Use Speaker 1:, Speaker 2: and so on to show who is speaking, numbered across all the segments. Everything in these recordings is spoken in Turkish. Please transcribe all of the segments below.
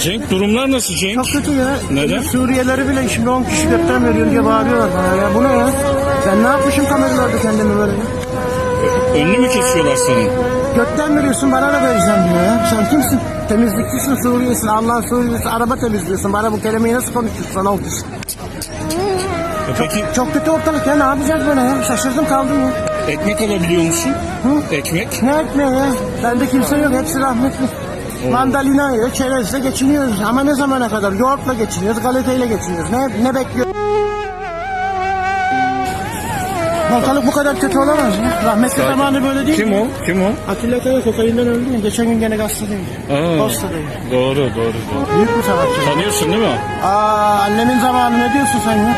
Speaker 1: Cenk durumlar nasıl Cenk?
Speaker 2: Çok kötü ya.
Speaker 1: Neden?
Speaker 2: Suriyelileri bile şimdi 10 kişi gökten veriyor diye bağırıyorlar bana ya. Bu ne ya? Ben ne yapmışım kameralarda kendimi böyle ya?
Speaker 1: Önünü mü kesiyorlar senin?
Speaker 2: Gökten veriyorsun bana da vereceğim diyor ya. Sen kimsin? Temizlikçisin, Suriyesin, Allah'ın Suriyesi, araba temizliyorsun. Bana bu kelimeyi nasıl konuşuyorsun 10 kişi?
Speaker 1: E peki
Speaker 2: Çok kötü ortalık ya. Ne yapacağız böyle ya? Şaşırdım kaldım ya.
Speaker 1: ekmek alabiliyor musun?
Speaker 2: Hı?
Speaker 1: Ekmek?
Speaker 2: Ne etmiyor ya? Bende kimse yok. Hepsi rahmetli. Mandalina yiyor, çerezle geçiniyoruz. Ama ne zamana kadar? Yoğurtla geçiniyoruz, galeteyle geçiniyoruz. Ne, ne bekliyor? Ortalık bu kadar kötü olamaz ya. Rahmetli zamanı böyle değil
Speaker 1: Kim
Speaker 2: mi?
Speaker 1: o? Kim o?
Speaker 2: Atilla Kaya kokainden öldü mü? Geçen gün gene gazetedeydi.
Speaker 1: Aa,
Speaker 2: Postadaydı.
Speaker 1: doğru doğru doğru.
Speaker 2: Büyük bir sanatçı.
Speaker 1: Tanıyorsun değil mi?
Speaker 2: Aa annemin zamanı ne diyorsun sen ya?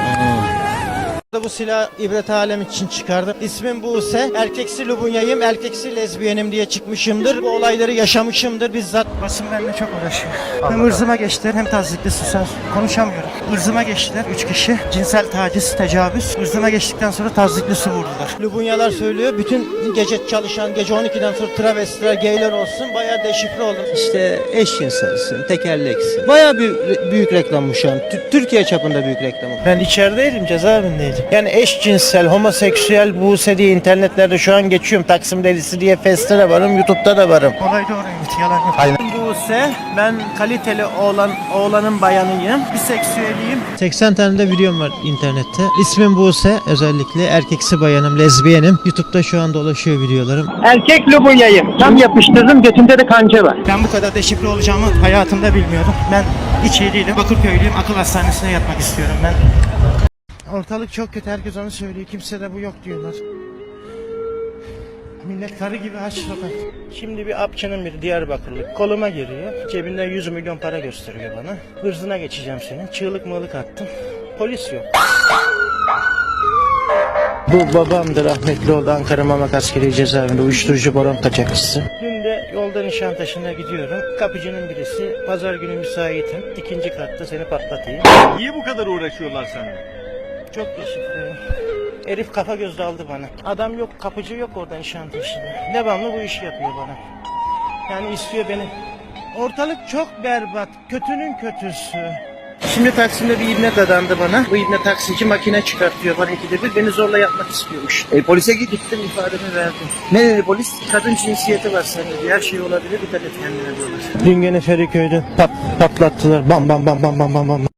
Speaker 3: Bu silah ibret alem için çıkardım. İsmim Buse. Erkeksi Lubunya'yım, erkeksi lezbiyenim diye çıkmışımdır. Bu olayları yaşamışımdır bizzat. Basın benimle çok uğraşıyor. Hem ırzıma geçtiler hem tazikli susar. Konuşamıyorum. Irzıma geçtiler üç kişi. Cinsel taciz, tecavüz. Irzıma geçtikten sonra tazikli su vurdular. Lubunyalar söylüyor. Bütün gece çalışan, gece 12'den sonra travestiler, gayler olsun. Bayağı deşifre oldum. İşte eşcinselsin, tekerleksin. Bayağı bir büyük reklam bu şu an. Tü- Türkiye çapında büyük reklam. Ben içerideydim, cezaevindeydim. Yani eşcinsel, homoseksüel Buse diye internetlerde şu an geçiyorum. Taksim Delisi diye Feste de varım, YouTube'da da varım. Olay doğruymuş, yalan yok. Aynen. Buse, ben kaliteli oğlan, oğlanın bayanıyım. Biseksüeliyim. 80 tane de videom var internette. İsmim Buse, özellikle erkeksi bayanım, lezbiyenim. YouTube'da şu an dolaşıyor videolarım.
Speaker 4: Erkek lobunyayım. Tam yapıştırdım götümde de kanca var.
Speaker 3: Ben bu kadar deşifre olacağımı hayatımda bilmiyordum. Ben değilim. Bakırköylüyüm. Akıl hastanesine yatmak istiyorum ben. Ortalık çok kötü. Herkes onu söylüyor. Kimse de bu yok diyorlar. Millet karı gibi aç sokak. Şimdi bir apçının biri Diyarbakırlı koluma giriyor. Cebinden 100 milyon para gösteriyor bana. Hırzına geçeceğim senin. Çığlık mığlık attım. Polis yok. Bu babamdır rahmetli oldu Ankara Mamak Askeri Cezaevinde uyuşturucu baron kaçakçısı. Dün de yolda Nişantaşı'na gidiyorum. Kapıcının birisi pazar günü müsaitim. ikinci katta seni patlatayım.
Speaker 5: Niye bu kadar uğraşıyorlar seninle?
Speaker 3: Çok teşekkür Herif kafa gözü aldı bana. Adam yok, kapıcı yok orada Nişantaşı'da. Devamlı bu işi yapıyor bana. Yani istiyor beni. Ortalık çok berbat. Kötünün kötüsü. Şimdi Taksim'de bir ibne dadandı bana. Bu ibne taksici makine çıkartıyor bana ikide bir. Beni zorla yapmak istiyormuş.
Speaker 4: E, polise git.
Speaker 3: Gittim ifademi verdim.
Speaker 4: Ne dedi polis?
Speaker 3: Kadın cinsiyeti var sende. Her şey olabilir. Dikkat et kendine diyorlar. Dün gene Feriköy'de pat, patlattılar. Bam bam bam bam bam bam bam.